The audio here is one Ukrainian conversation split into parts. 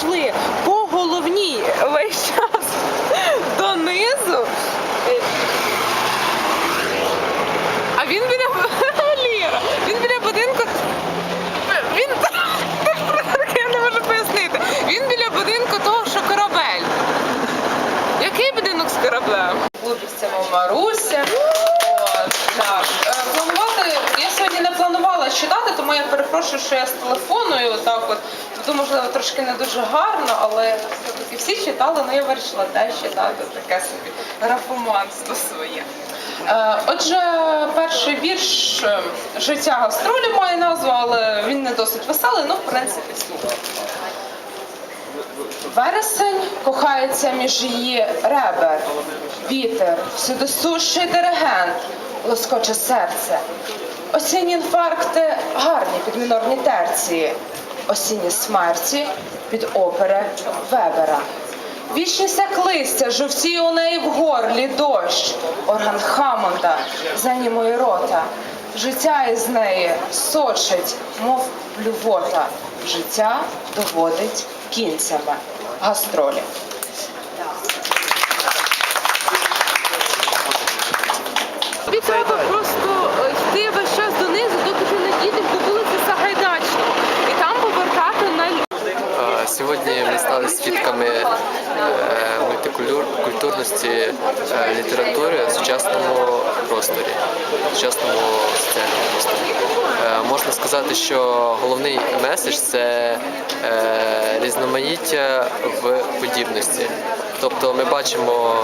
йшли по головній весь час донизу. А він біля Ліра, він біля будинку. Він я не можу пояснити. Він біля будинку того, що корабель. Який будинок з кораблем? Хлопцями Маруся. От, так. Е, Планувати, я сьогодні не планувала читати, тому я перепрошую, що я з телефоною отак от. Буду, можливо, трошки не дуже гарно, але все-таки всі читали, ну я вирішила теж читати таке собі графоманство своє. Е, Отже, перший вірш е, життя гастролі має назву, але він не досить веселий, ну, в принципі, слухайте. Вересень кохається між її ребер, вітер, всюдисущий диригент, лоскоче серце. Осінні інфаркти гарні під мінорні терції, осінні смерті під опери Вебера. Вічність як листя, жовтіє у неї в горлі дощ, орган Хамонда занімує рота. Життя із неї сочить, мов блювота. Життя доводить кінцями. Гастролі. Треба просто е, йти весь час донизу, доки ти не дійдеш до вулиці Сагайдачного. І там повертати на А, Сьогодні ми стали свідками е, мультикультурності е, літератури в сучасному просторі, в сучасному соціальному просторі. Е, Можна сказати, що головний меседж це е, різноманіття в подібності. Тобто ми бачимо,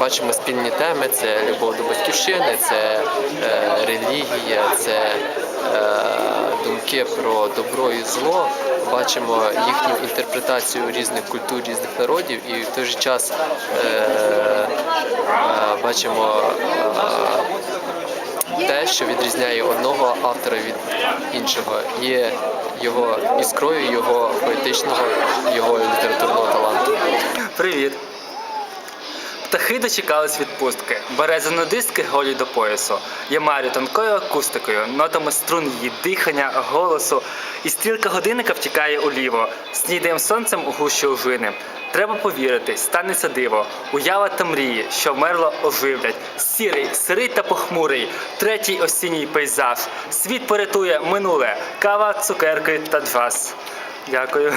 бачимо спільні теми: це любов до батьківщини, це е, релігія, це е, думки про добро і зло, бачимо їхню інтерпретацію різних культур, різних народів, і в той же час е, е, бачимо е, те, що відрізняє одного автора від іншого, є його іскрою, його поетичного, його літературного таланту. Привіт! Птахи дочекались відпустки, березонодистки голі до поясу. Я марю тонкою акустикою, нотами струн її дихання, голосу, і стрілка годинника втікає уліво, снідаєм сонцем у гущі ожини. Треба повірити, станеться диво, уява та мрії, що вмерло оживлять. Сірий, сирий та похмурий, третій осінній пейзаж. Світ порятує минуле, кава, цукерки та джаз. Дякую.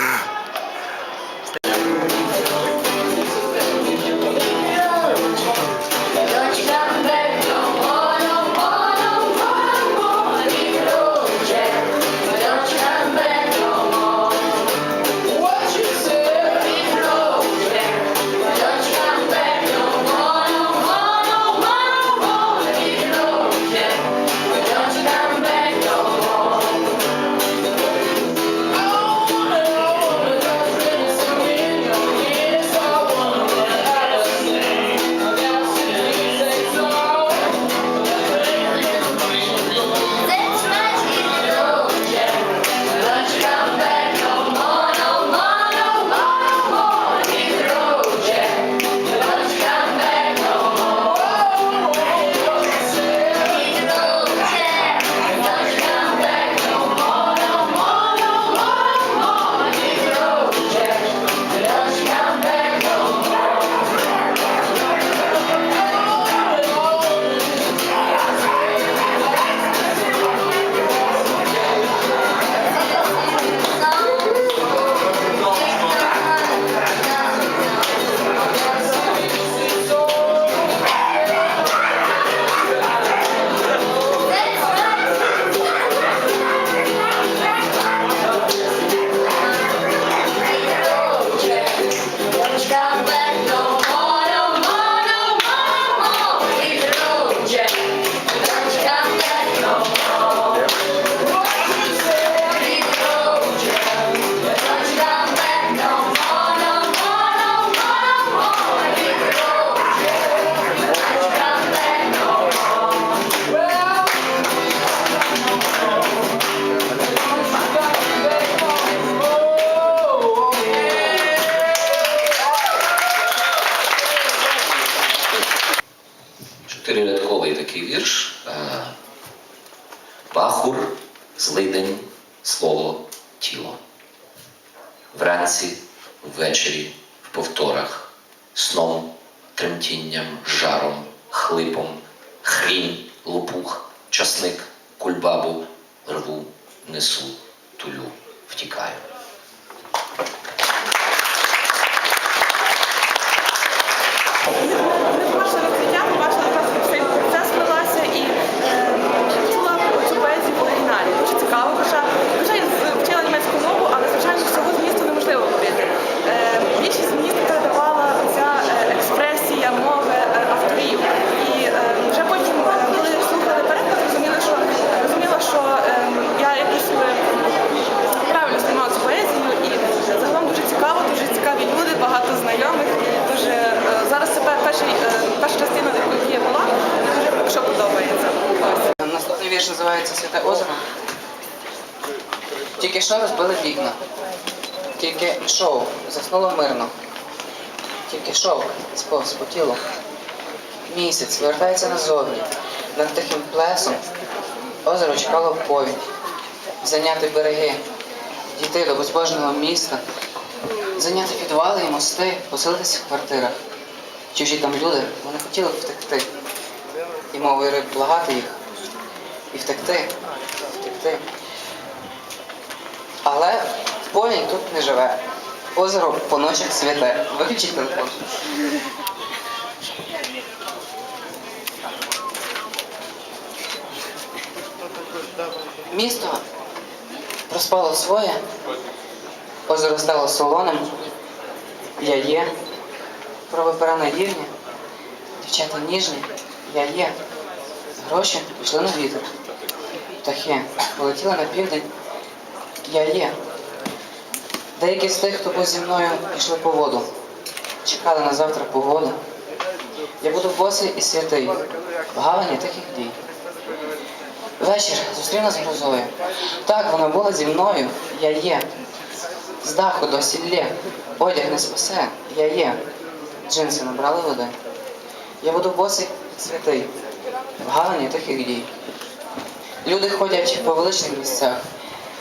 Бахур, тіла. вранці, ввечері, в повторах, сном, тремтінням, жаром, хлипом, хрінь, лопух, часник, кульбабу, рву, несу, тулю, втікаю. Ваше розкриття, побачила якраз як цей процес велася і е, чула цю поезію в оригіналі. Дуже цікаво, хоча, хоча я з- вчила німецьку мову, але звичайно всього змісту неможливо робити. Е, більшість змісту передавала ця е, експресія мови е, авторів. І е, вже потім, е, коли слухали переклад, розуміли, що розуміла, що е, я якось е, правильно сприймала цю поезію і загалом дуже цікаво, дуже цікаві люди, багато знайомих. Дуже е, зараз це пер- перший, е, перша частина, в якій я була, мені дуже поки що подобається. Ось. Наступний вірш називається Святе озеро. Тільки що розбили вікна. Тільки йшов, заснуло мирно. Тільки шовк сповз по тілу. Місяць вертається назовні. Над тихим плесом озеро чекало в повідь. Зайняти береги, дійти до безбожного міста, зайняти підвали і мости, поселитися в квартирах. Чужі там люди, вони хотіли втекти. І мовою риб благати їх, і втекти, втекти. Але повінь тут не живе. Озеро по ночах святе. Виключіть телефон. Місто проспало своє, озеро стало солоним, я є, провипера наївні, дівчата ніжні, я є. Гроші пішли на вітер. Птахи полетіли на південь. Я є. Деякі з тих, хто був зі мною, пішли по воду. Чекали на завтра погоду. Я буду босий і святий, в гавані тихих дій. Вечір зустрів нас грозою. Так, вона була зі мною, я є. З даху до сіллє, одяг не спасе, я є. Джинси набрали води. Я буду босий і святий, в гавані тихих дій. Люди ходять по величних місцях,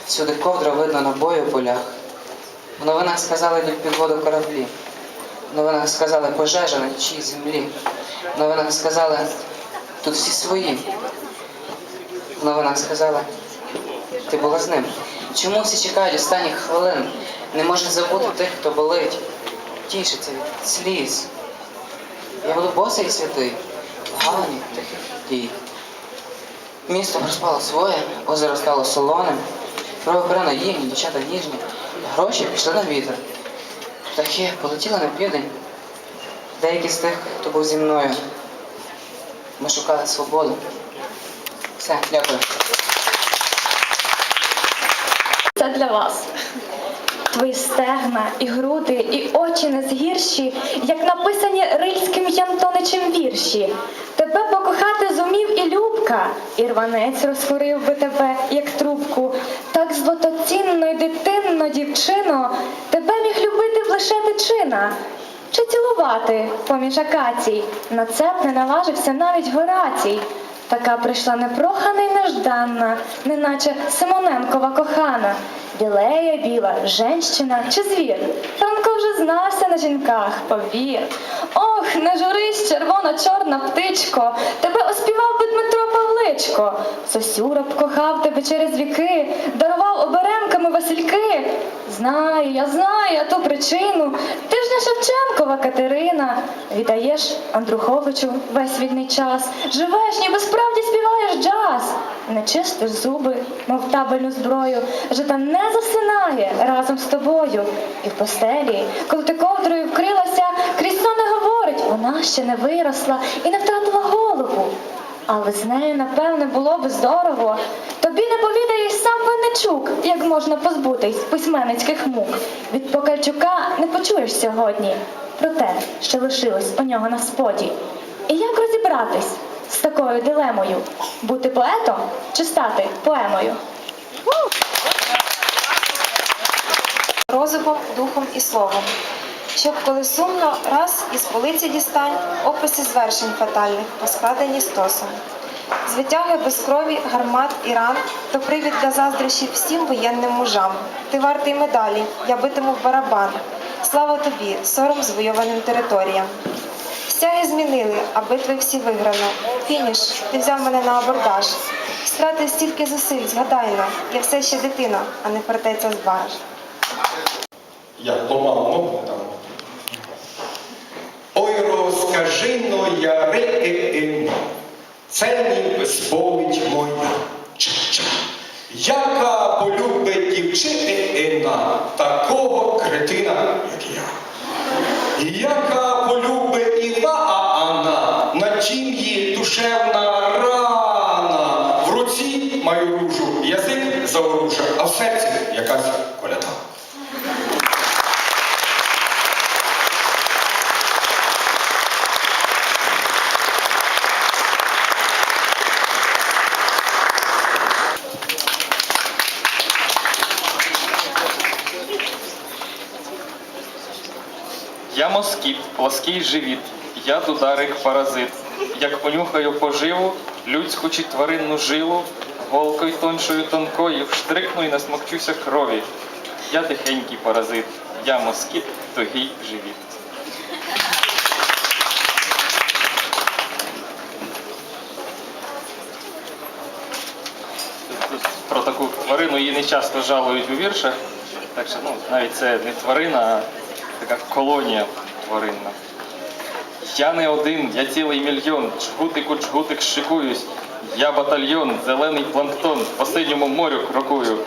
всюди ковдра видно на бою полях. В новинах сказали йдуть під воду кораблі. В новинах сказали пожежа на чиїй землі. В новинах сказали тут всі свої. В новинах сказали, ти була з ним. Чому всі чекають останніх хвилин? Не можуть забути тих, хто болить, тішиться від сліз. Я буду босий і святий, в гавані тихих дій. Місто розпало своє, озеро стало солоним, правопера наївні, дівчата ніжні, гроші пішли на вітер. Птахи полетіли на південь. Деякі з тих, хто був зі мною. Ми шукали свободу. Все, дякую. Це для вас. Твої стегна, і груди, і очі не згірші, як написані рильським Янтоничем вірші. Тебе покохати зумів і Любка, і рванець розкурив би тебе, як трубку. Так злотоцінно й дитинно, дівчино, тебе міг любити б лише дичина. Чи цілувати поміж акацій, на цеп не наважився навіть Горацій. Така прийшла непрохана й нежданна, неначе Симоненкова кохана. Білея біла, женщина чи звір? Франко вже знався на жінках, повір. Ох, не журись, червоно-чорна птичко, тебе оспівав би Дмитро Павличко. Сосюра б кохав тебе через віки, дарував оберемками Васильки. Знаю, я знаю ту причину. Ти ж не Шевченкова Катерина. Віддаєш Андруховичу весь вільний час. Живеш, ніби справді співаєш джаз. Не чистиш зуби, мов табельну зброю. Жита не засинає разом з тобою. І в постелі, коли ти ковдрою вкрилася, крізь сон не говорить, вона ще не виросла і не втратила голову. Але з нею, напевне, було би здорово. Тобі не повідає сам Винничук, як можна позбутись письменницьких мук. Від Покальчука не почуєш сьогодні про те, що лишилось у нього на споді. І як розібратись з такою дилемою? Бути поетом чи стати поемою? розвивом, духом і словом. Щоб коли сумно, раз із полиці дістань описи звершень фатальних, поскладені стосом. З витяги без крові, гармат і ран, то привід для заздрощів всім воєнним мужам. Ти вартий медалі, я битиму в барабан. Слава тобі, сором звойованим територіям. Стяги змінили, а битви всі виграно. Фініш, ти взяв мене на абордаж. Стратив стільки зусиль, згадайно, я все ще дитина, а не фортеця з бараж. Я ламав там. Но я ри це ніби сповідь моя. Ча-ча. Яка полюбить дівчина такого кретина, як я. І яка полюбить Івана, на чим її душевна рана. В руці маю ружу, язик заворужа, а в серці якась коляда. Я плоский живіт, я дударик паразит. Як понюхаю поживу, людську чи тваринну жилу, голкою тоншою тонкою, вштрикну і насмокчуся крові. Я тихенький паразит, я москіт, тугий живіт. Про таку тварину її не часто жалують у віршах, так що ну, навіть це не тварина, а така колонія тваринна. Я не один, я цілий мільйон. Джгутику, джгутик шикуюсь. Я батальйон, зелений планктон, по синьому морю крокую.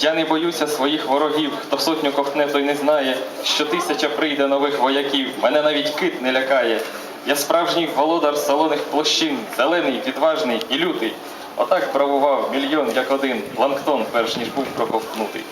Я не боюся своїх ворогів, хто сотню ковтне, той не знає, що тисяча прийде нових вояків. Мене навіть кит не лякає. Я справжній володар солоних площин, зелений, відважний і лютий. Отак правував мільйон як один планктон, перш ніж був проковтнутий.